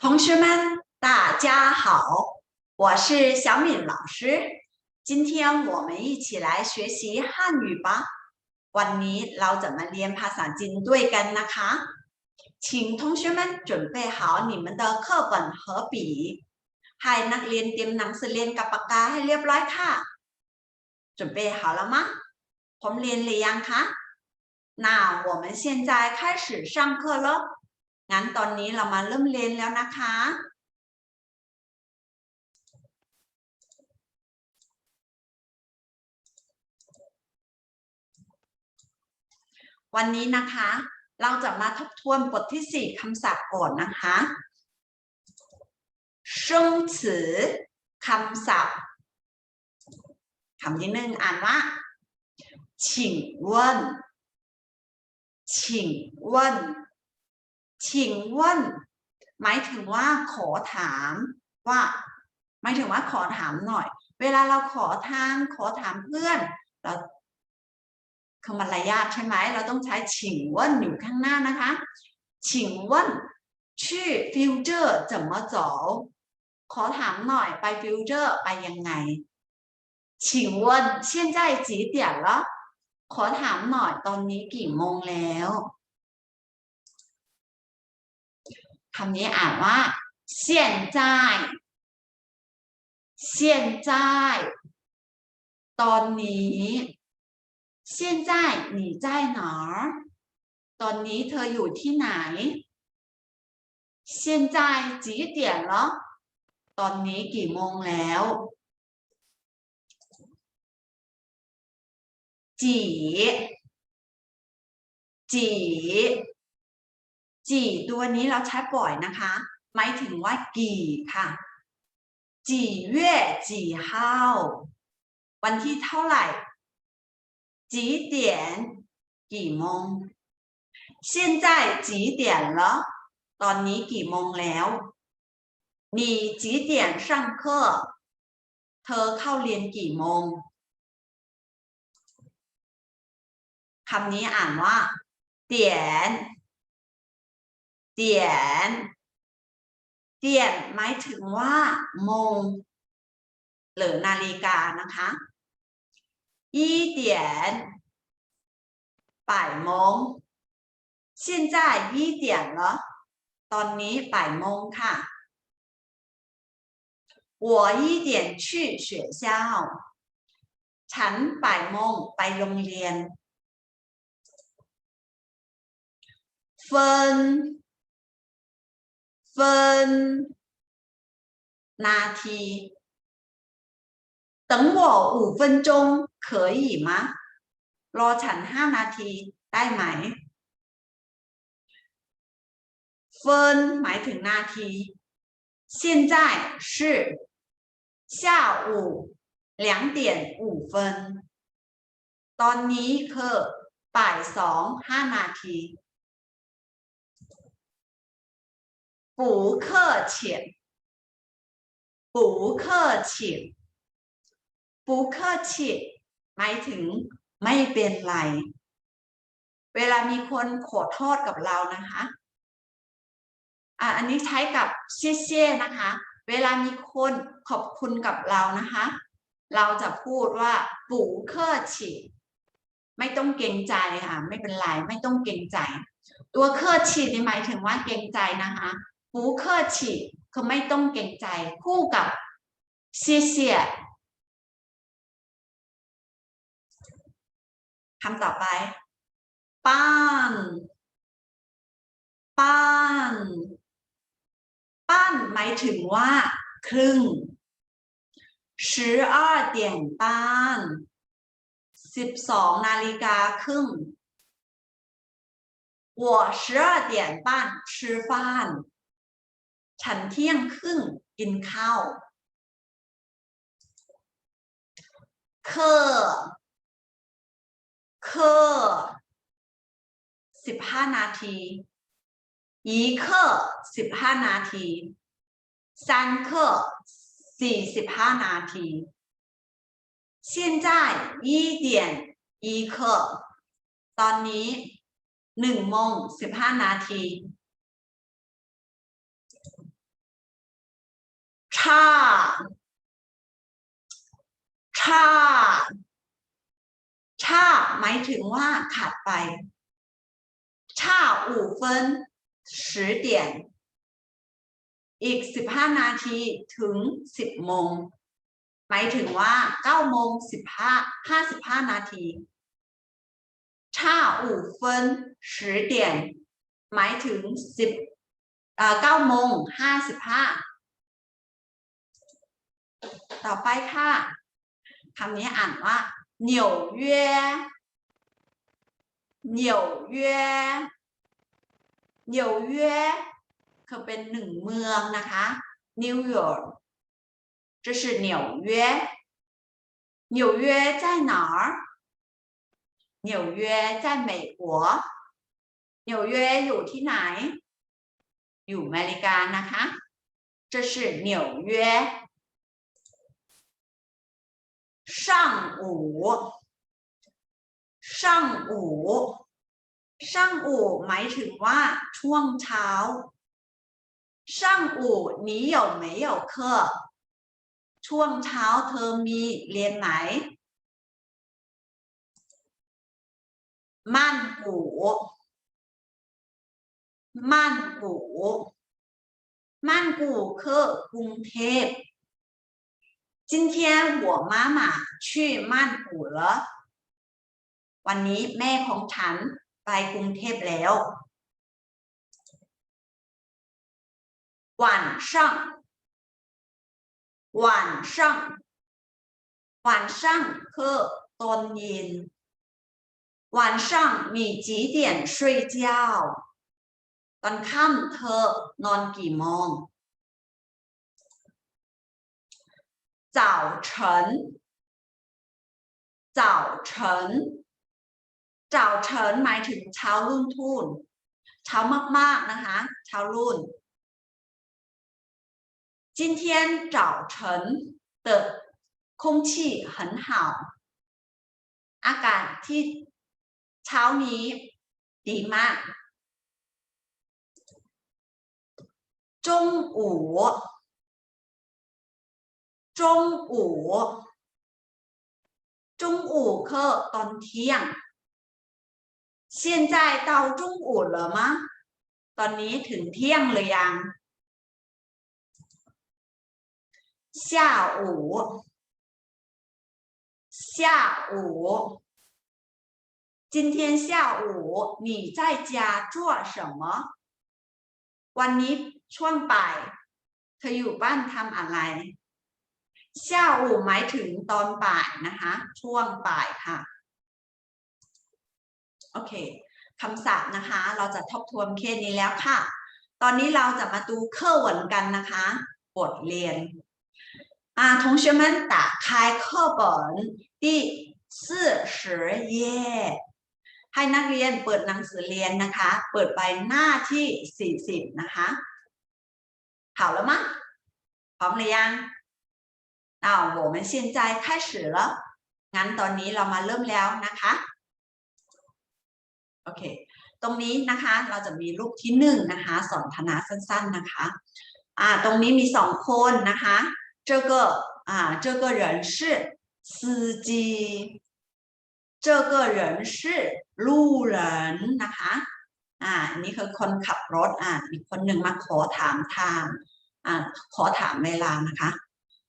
同学们，大家好，我是小敏老师。今天我们一起来学习汉语吧。วันนี้เราจะมาเรียนภาษาจีนด้วยกันนะคะ 请同学们准备好你们的课本和笔ให้นักเรียนเตรียมหนังสือเรียนกับปากกาให้เรียบร้อยค่ะ准备好了吗ผมเรียนหรือยังคะ那我们现在开始上课了 งั้นตอนนี้เรามาเริ่มเรียนแล้วนะคะ วันนี้นะคะ เราจะมาทบทวนบทที่สี่คำศัพท์ก่อนนะคะ生词คำศัพท์คำที่หนึ่งอ่านว่า请问请问 ชิงว่นหมายถึงว่าขอถามว่า หมายถึงว่าขอถามหน่อย เวลาเราขอทางขอถามเพื่อน เราคือมารยาทใช่ไหม เราต้องใช้ชิงว่นอยู่ข้างหน้านะคะชิงว่นชื่อฟิวเจอร์จะมาจอขอถามหน่อยไปฟิวเจอร์ไปยังไง请问现在几点了ขอถามหน่อยตอนนี้กี่โมงแล้ว คำนี้อ่านว่าเซียนจ่ายเซียนจ่ายตอนนี้เซียนจ่ายหนีจ่ตอนนี้เธออยู่ที่ไหน现在几点了ตอตอนนี้กี่โมงแล้วจีจี จีตัวนี้เราใช้บ่อยนะคะ หมายถึงว่ากี่ค่ะ จีเย่จีเฮาวันที่เท่าไหร่จีเตียนกี่โมง现在几点了ตอนนี้กี่โมงแล้ว你几点上课เธอเข้าเรียนกี่โมงคำนี้อ่านว่าเตียน เตียนเตียนหมายถึงว่าโมงหรือนาฬิกานะคะอีเตียนบ่ายโมง现在一点了ตอนนี้บ่ายโมงค่ะ我一点去学校ฉันบ่ายโมงไปโรงเรียน分 分นาที等我五分钟可以吗รอฉันห้านาทีได้ไหม分หมายถึงนาที现在是下午两点五分ตอนนี้คือบ่ายสองห้านาที 不客气不客气不客气หมายถึงไม่เป็นไร เวลามีคนขอโทษกับเรานะคะอ่ะอันนี้ใช้กับเชี่ยเชี่ยนะคะ เวลามีคนขอบคุณกับเรานะคะ เราจะพูดว่าปูเคอฉีไม่ต้องเกรงใจค่ะ ไม่เป็นไร ไม่ต้องเกรงใจ ตัวเคอฉีนี่หมายถึงว่าเกรงใจนะคะ ปูเคอฉีคือไม่ต้องเกรงใจ คู่กับเชี่ยเชี่ยคำต่อไป ป้านป้านป้านหมายถึงว่า ครึ่ง十二点半สิบสองนาฬิกาครึ่ง我十二点半吃饭 ฉันเที่ยงครึ่งกินข้าวเคอเคอสิบห้านาที一课สิบห้านาที三课สี่สิบห้านาที现在一点一课ตอนนี้หนึ่งโมงสิบห้านาที ท่าท่าท่าหมายถึงว่าขาดไปท่าอู่สิบอีกสิบห้านาทีถึงสิบโมง หมายถึงว่าเก้าโมงสิบห้าห้าสิบห้านาทีท่าอู่เฟินสิบเดีหมายถึงสิบเก้าโมงห้าสิบห้า ต่อไปค่ะคำนี้อ่านว่า纽约纽约纽约คือเป็นหนึ่งเมืองนะคะนิวยอร์ก这是纽约纽约在哪儿纽约在美国纽约อยู่ที่ไหน อยู่อเมริกานะคะ这是纽约 上午上午上午หมายถึงว่าช่วงเช้า上午你有没有课ช่วงเช้าเธอมีเรียนไหม曼谷曼谷曼谷คือกรุงเทพ 今天我妈妈去曼谷了วันนี้แม่ของฉันไปกรุงเทพแล้ว晚上晚上晚上คือตอนเย็น晚上你几点睡觉ตอนค่ำเธอนอนกี่โมง 早晨早晨早晨หมายถึงเช้ารุ่นทุนเช้ามากๆนะคะเช้ารุ่น今天早晨的空气很好อากาศที่เช้านี้ดีมาก中午 中午中午คือตอนเที่ยง现在到中午了吗ตอนนี้ถึงเที่ยงหรือยัง下午下午今天下午你在家做什么วันนี้ช่วงบ่ายเธออยู่บ้านทำอะไร 下午หมายถึงตอนบ่ายนะคะ ช่วงบ่ายค่ะ โอเคคำศัพท์นะคะ เราจะทบทวนแค่นี้แล้วค่ะ ตอนนี้เราจะมาดูเครื่องวันกันนะคะ บทเรียนอ่า同学们打开课本第四十页ให้นักเรียนเปิดหนังสือเรียนนะคะ เปิดไปหน้าที่ 40 นะคะ好了吗พร้อมหรือยัง อ้าว我们现在开始了งั้นตอนนี้เรามาเริ่มแล้วนะคะ โอเค ตรงนี้นะคะ เราจะมีรูปที่หนึ่งนะคะสอนธนาสั้น ๆนะคะ อ่า ตรงนี้มีสองคนนะคะ这个啊这个人是司机这个人是路人นะคะ อ่าอันนี้คือคนขับรถ อ่า อีกคนหนึ่งมาขอถามทาง อ่า ขอถามเวลานะคะ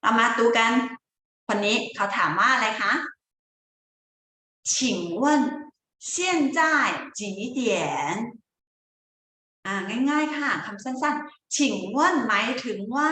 เรามาดูกัน คนนี้เขาถามว่าอะไรคะ请问现在几点อ่า ง่าย ๆ ค่ะคำสั้นๆ请问หมายถึงว่า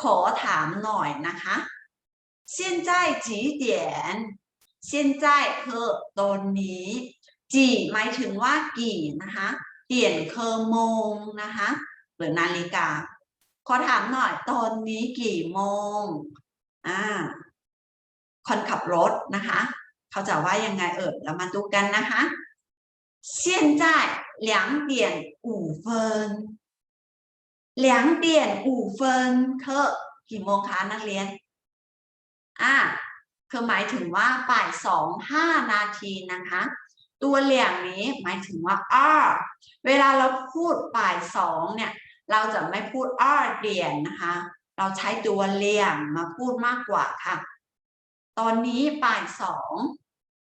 ขอถามหน่อยนะคะ现在几点现在คือตอนนี้จีหมายถึงว่ากี่นะคะเปลี่ยนคือโมงนะคะหรือนาฬิกา ขอถามหน่อย ตอนนี้กี่โมงอ่าคนขับรถนะคะ เขาจะว่ายังไงเออเรามาดูกันนะคะ现在两点五分两点五分คือกี่โมงคะนักเรียน อ่า คือหมายถึงว่าบ่ายสองห้านาทีนะคะ ตัวเหลี่ยงนี้หมายถึงว่า r เวลาเราพูดบ่ายสองเนี่ย เราจะไม่พูด r เดียนนะคะ เราใช้ตัวเลี่ยงมาพูดมากกว่าค่ะ ตอนนี้บ่ายสอง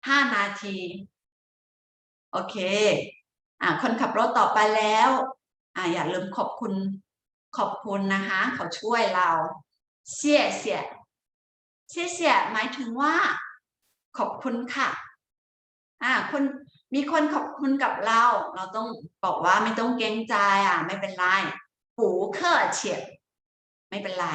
ห้านาที โอเค อ่าคนขับรถต่อไปแล้ว อ่าอย่าลืมขอบคุณขอบคุณนะคะ เขาช่วยเราเสียเสียเสียเสียหมายถึงว่า ขอบคุณค่ะ อ่าคน มีคนขอบคุณกับเรา เราต้องบอกว่าไม่ต้องเกรงใจอะ ไม่เป็นไรหูเคอเฉียบไม่เป็นไร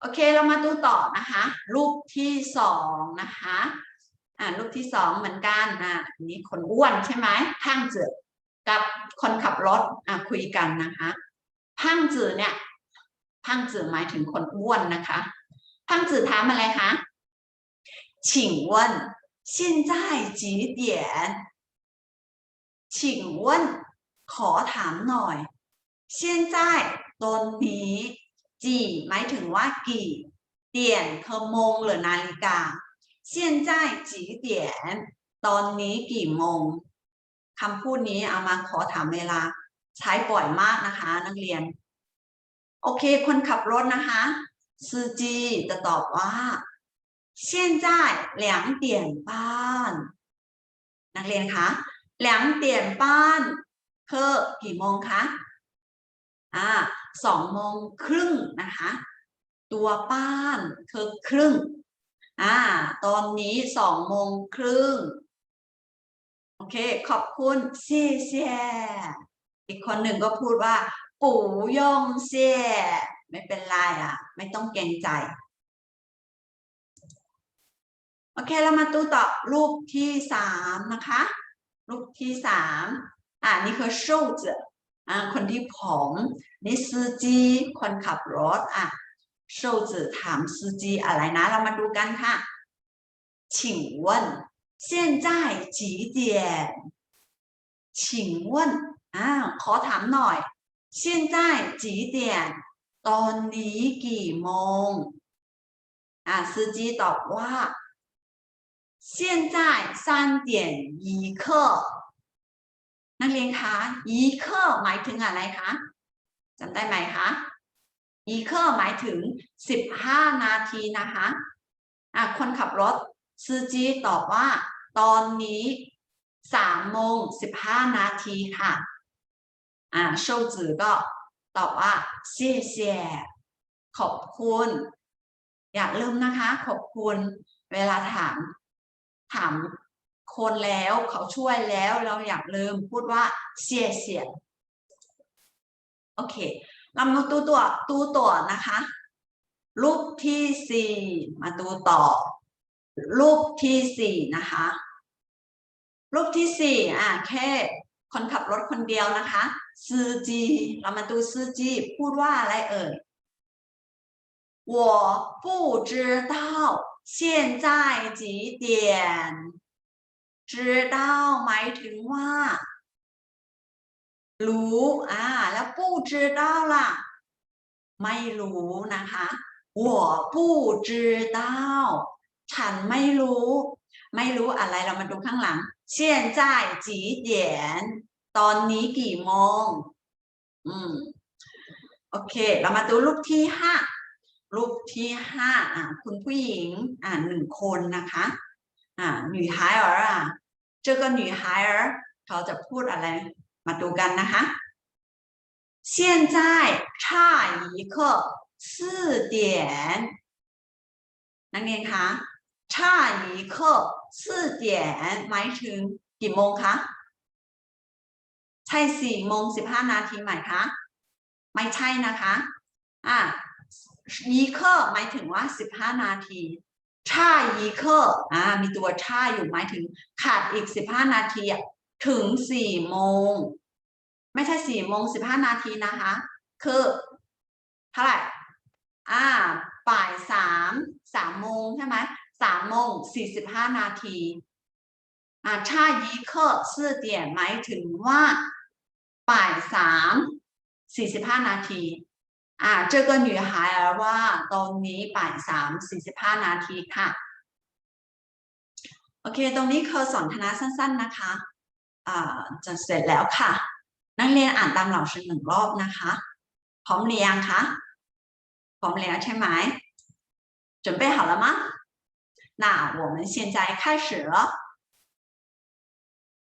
โอเคเรามาดูต่อนะคะ รูปที่สองนะคะอ่ารูปที่สองเหมือนกันอ่าอันนี้คนอ้วนใช่ไหมพังจือกับคนขับรถอ่าคุยกันนะคะพังจือเนี่ยพังจือหมายถึงคนอ้วนนะคะ พังจือถามอะไรคะ请问现在几点请问ขอถามหน่อย现在ตอนนี้จีหมายถึงว่ากี่เตียนคือโมงหรือนาฬิกา现在几点ตอนนี้กี่โมงคำพูดนี้เอามาขอถามเวลา ใช้บ่อยมากนะคะ นักเรียน โอเค คนขับรถนะคะ司机จะตอบว่า 现在两点半นักเรียนคะ两点半คือกี่โมงคะอ่าสองโมงครึ่งนะคะ ตัวป้านคือครึ่ง อ่า ตอนนี้สองโมงครึ่ง โอเค ขอบคุณเซี่ยเซี่ยอีกคนหนึ่งก็พูดว่า ปู่ยงเซี่ยไม่เป็นไรอ่ะ ไม่ต้องเกรงใจ โอเค เรามาดูต่อรูปที่สามนะคะ รูปที่สามอ่านี่คือ瘦子อ่าคนที่ผอมนี่司机คนขับรถอ่ะ瘦子ถาม司机อะไรนะ เรามาดูกันค่ะ请问现在几点请问อ่าขอถามหน่อย现在几点ตอนนี้กี่โมงอ่า司机ตอบว่า 现在三点一刻นักเรียนคะอีเคอร์หมายถึงอะไรคะจำได้ไหมคะอีเคอร์หมายถึงสิบห้านาทีนะคะอ่ะคนขับรถซื้อจีตอบว่า ตอนนี้สามโมงสิบห้านาทีค่ะอ่าโชจือก็ตอบว่าเสียเสียขอบคุณ อย่าลืมนะคะ ขอบคุณ เวลาถาม ถามคนแล้วเขาช่วยแล้วเราอยากลืมพูดว่าเสียเสียโอเคเรามาดูตัวดูตัวนะคะ รูปที่สี่มาดูต่อ รูปที่สี่นะคะ รูปที่สี่อ่ะแค่คนขับรถคนเดียวนะคะซื้อจีเรามาดูซื้อจีพูดว่าอะไรเอ่ย我不知道 现在几点知道หมายถึงว่า รู้อ่าแล้วปู้知道ล่ะ ไม่รู้นะคะ我不知道ฉันไม่รู้ ไม่รู้อะไรเรามาดูข้างหลัง现在几点ตอนนี้กี่โมง อืม โอเค เรามาดูรูปที่ห้า รูปที่ห้าอ่าคุณผู้หญิง อ่าหนึ่งคนนะคะอ่า女孩儿อ่ะ这个女孩儿เขาจะพูดอะไร มาดูกันนะคะ现在差一刻四点นักเรียนคะ差一刻四点หมายถึงกี่โมงคะ ใช่สี่โมงสิบห้านาทีไหมคะ ไม่ใช่นะคะ อ่า อีเคอร์หมายถึงว่าสิบห้านาทีช่าอีเคอร์อ่ามีตัวช่าอยู่หมายถึงขาดอีกสิบห้านาทีถึงสี่โมง ไม่ใช่สี่โมงสิบห้านาทีนะคะ คือเท่าไหร่อ่าบ่ายสามสามโมงใช่ไหมสามโมงสี่สิบห้านาทีอ่าช่ายีเคอร์สี่เดียหมายถึงว่าบ่ายสามสี่สิบห้านาที อ่า这个女孩儿ว่าตอนนี้บ่ายสามสี่สิบห้านาทีค่ะ โอเค ตรงนี้คือสนทนาสั้น ๆนะคะ อ่าจะเสร็จแล้วค่ะ นักเรียนอ่านตามเหล่าชื่อหนึ่งรอบนะคะ พ ร้อมหรือยังคะพร้อมแล้วใช่ไหม准备好了吗那我们现在开始了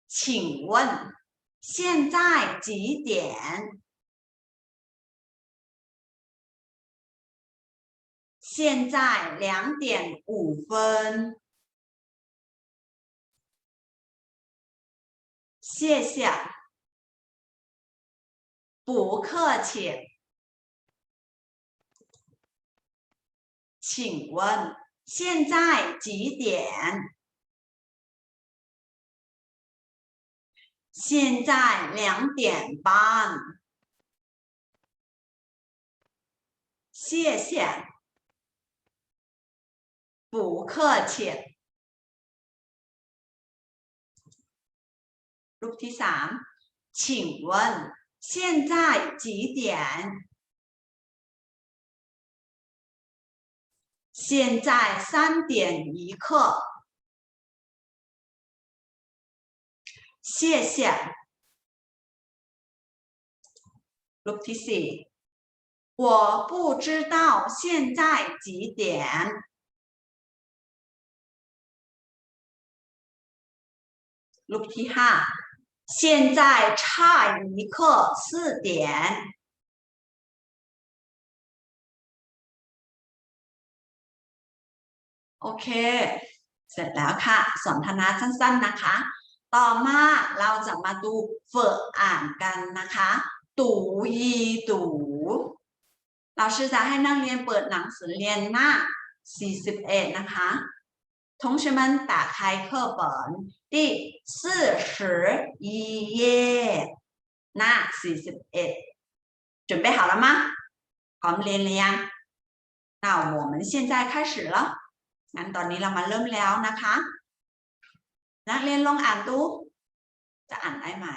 请问现在几点 现在两点五分。谢谢，不客气。请问现在几点？现在两点半。谢谢。不客气รูปที่สาม请问现在几点现在三点一刻谢谢รูปที่สี่我不知道现在几点 รูปที่ห้า现在差一刻四点โอเค เสร็จแล้วค่ะ สนทนาสั้นๆนะคะ ต่อมาเราจะมาดูฝึกอ่านกันนะคะ ตูยีตูเราชื่อจะให้นักเรียนเปิดหนังสือเรียนหน้า 41 นะคะ 同学们打开课本第四十一页หน้า41准备好了吗พร้อมเรียนหรือยัง那我们现在开始了งั้นตอนนี้เรามาเริ่มแล้วนะคะ นักเรียนลองอ่านดู จะอ่านได้ไหม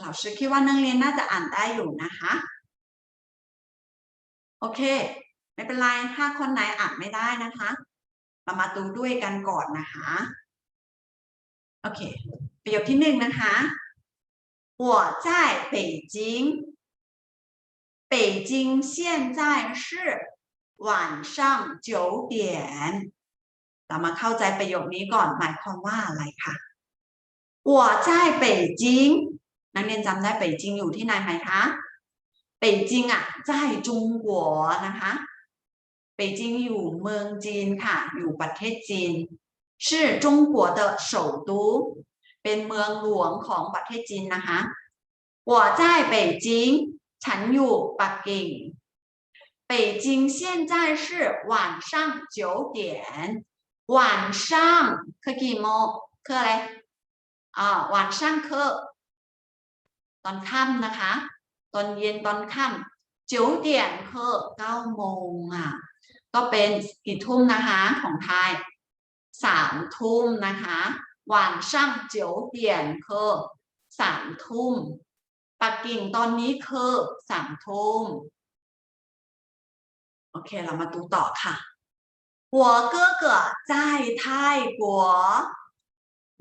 เราชื่อคิดว่านักเรียนน่าจะอ่านได้อยู่นะคะ โอเค ไม่เป็นไร ถ้าคนไหนอ่านไม่ได้นะคะ เรามาดูด้วยกันก่อนนะคะ โอเค ประโยคที่หนึ่งนะคะ我在北京北京现在是晚上九点เรามาเข้าใจประโยคนี้ก่อนหมายความว่าอะไรคะ我在北京นักเรียนจำได้北京อยู่ที่ไหนไหมคะ北京อ่ะ在中国นะคะ 北京อยู่เมืองจีนค่ะ อยู่ประเทศจีน是中国的首都เป็นเมืองหลวงของประเทศจีนนะคะ我在北京ฉันอยู่ปักกิ่ง北京现在是晚上九点晚上คือกี่โมงคืออะไรอ่า晚上คือตอนค่ำนะคะ ตอนเย็นตอนค่ำ九点คือเก้าโมงอ่ะ ก็เป็นกี่ทุ่มนะคะ ของไทยสามทุ่มนะคะ晚上九点คือสามทุ่มปักกิ่งตอนนี้คือสามทุ่มโอเค เรามาดูต่อค่ะ我哥哥在泰国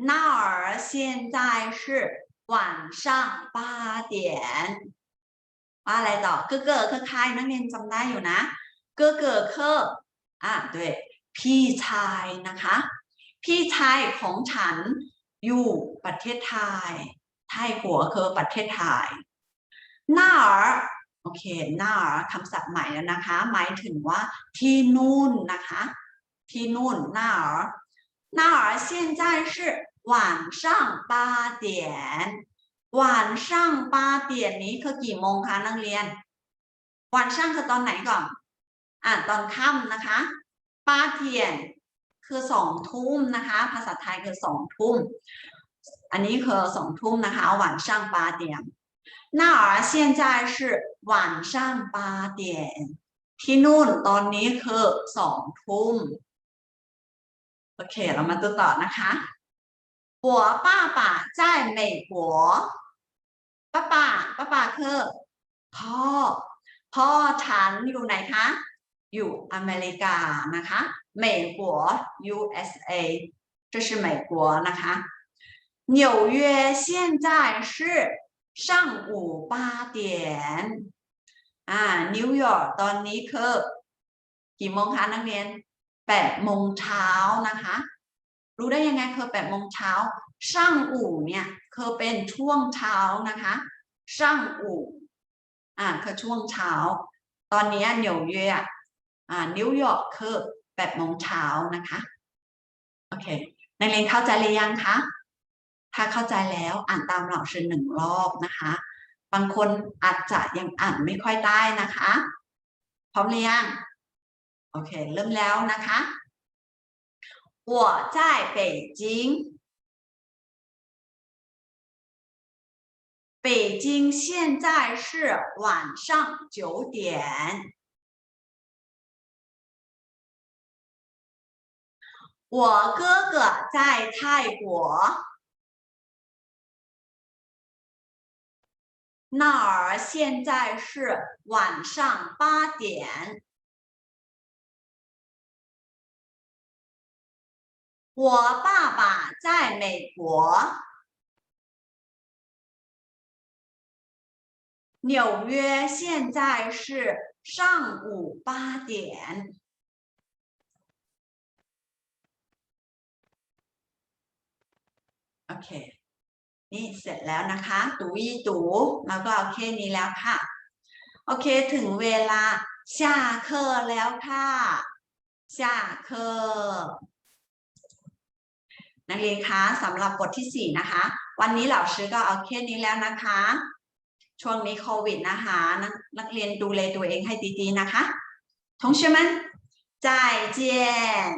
那儿现在是晚上八点ว่าอะไรต่อเก้อเก้อคือใครนักเรียนจำได้อยู่นะ เก้อเก้อคืออ่ะด้วยพี่ชายนะคะ พี่ชายของฉันอยู่ประเทศไทย ไทยหัวคือประเทศไทยน่าโอเคน่าคำศัพท์ใหม่แล้วนะคะ หมายถึงว่าที่นู่นนะคะ ที่นู่นน่า那儿现在是晚上八点晚上八点นี้คือกี่โมงคะนักเรียนวันช่างคือตอนไหนก่อน อ่าตอนค่ำนะคะป้าเทียนคือสองทุ่มนะคะ ภาษาไทยคือสองทุ่ม อันนี้คือสองทุ่มนะคะ晚上八点那儿现在是晚上八点ที่นู่นตอนนี้คือสองทุ่ม โอเค เรามาดูต่อนะคะ我爸爸在美国ป้าป่าป้าป่าคือพ่อ พ่อฉันอยู่ไหนคะ อยู่อเมริกานะคะ美国 USA 这是美国นะคะ纽约现在是 ช่างอู่ป้าเตียนอ่า นิวยอร์กตอนนี้คือกี่โมงคะนักเรียนแปดโมงเช้านะคะ รู้ได้ยังไงคือแปดโมงเช้า ช่างอู่เนี่ยคือเป็นช่วงเช้านะคะ ช่างอู่ อ่าคือช่วงเช้า ตอนนี้เหนียวเย่อะอ่า นิวยอร์กคือแปดโมงเช้านะคะ โอเค นักเรียนเข้าใจหรือยังคะ ถ้าเข้าใจแล้วอ่านตามเหล่าชื่อหนึ่งรอบนะคะ บางคนอาจจะยังอ่านไม่ค่อยได้นะคะ พร้อมหรือยัง โอเค เริ่มแล้วนะคะ我在北京北京现在是晚上九点。 我哥哥在泰国，那儿现在是晚上八点。我爸爸在美国，纽约现在是上午八点。 โอเค นี่เสร็จแล้วนะคะ ตูอีตูแล้วก็โอเคนี้แล้วค่ะ โอเค ถึงเวลา下课แล้วค่ะ下课นักเรียนคะสำหรับบทที่สี่นะคะ วันนี้เหล่าชื่อก็เอาแค่นี้แล้วนะคะ ช่วงนี้โควิดนะคะนักนักเรียนดูแลตัวเองให้ดีๆนะคะ同学们再见